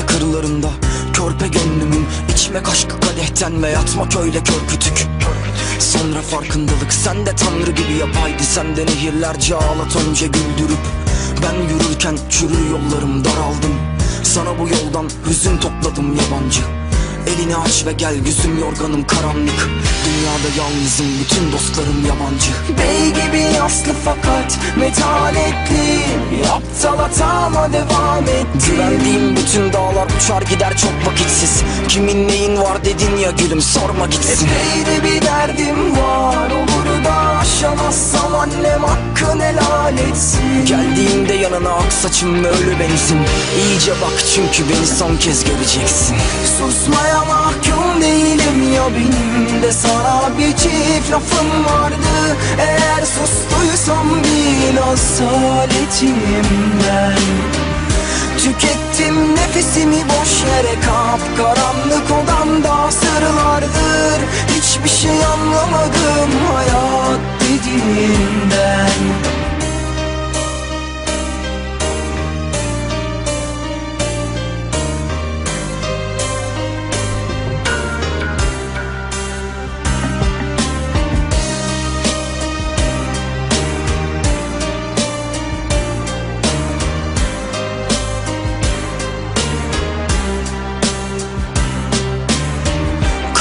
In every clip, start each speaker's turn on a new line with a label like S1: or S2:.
S1: yurdularında Körpe gönlümün. İçmek aşkı kadehten ve yatmak öyle kör kütük. Sonra farkındalık sen de tanrı gibi yapaydı. Sen de nehirlerce ağlat önce güldürüp. Ben yürürken çürür yollarım daraldım. Sana bu yoldan hüzün topladım yabancı. Elini aç ve gel yüzüm yorganım karanlık. Dünyada yalnızım bütün dostlarım yabancı.
S2: Bey gibi yaslı fakat metaletli Aptal hatama devam etti
S1: Güvendiğim bütün dağlar uçar gider çok vakitsiz. Kimin neyin var dedin ya gülüm sorma gitsin.
S2: Epey bir derdim var Olur da aşamazsam annem hakkın helal etsin.
S1: Geldiğimde yanına ak saçım ve ölü benzin İyice bak çünkü beni son kez göreceksin.
S2: Susmaya ya benim de sana bir çift lafım vardı. Eğer sustuysam bil asaletimden Tükettim nefesimi boş yere kap Karanlık odamda sırlardır Hiçbir şey anlamadım hayat dediğinden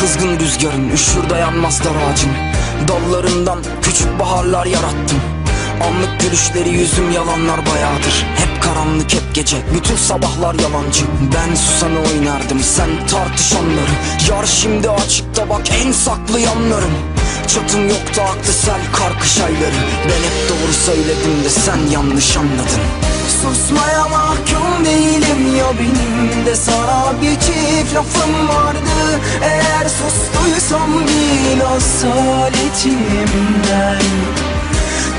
S1: Kızgın rüzgarın üşür dayanmaz dar ağacın. Dallarından küçük baharlar yarattım. Anlık gülüşleri yüzüm yalanlar bayağıdır. Hep karanlık hep gece bütün sabahlar yalancı. Ben susanı oynardım sen tartış onları Yar şimdi açıkta bak en saklı yanlarım. Çatım yoktu aktı sel karkış ayları. Ben hep doğru söyledim de sen yanlış anladın.
S2: Susmaya mahkum değilim ya benim de sana çift lafım vardı. Eğer sustuysam bil asaletimden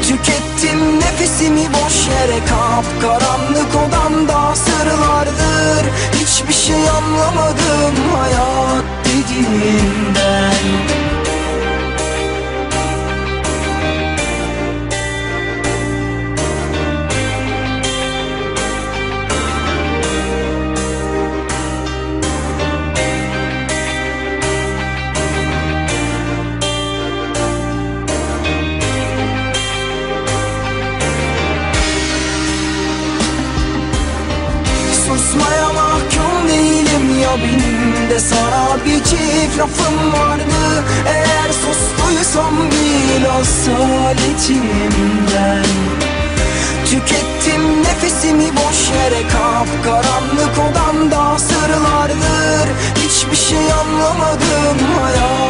S2: Tükettim nefesimi boş yere kap Karanlık odamda sırlardır. Hiçbir şey anlamadım hayat dediğinden Susmaya mahkum değilim ya benim de sana bir çift lafım vardı. Eğer sustuysam biraz saletimden Tükettim nefesimi boş yere kap karanlık odamda sırlardır. Hiçbir şey anlamadım hayat.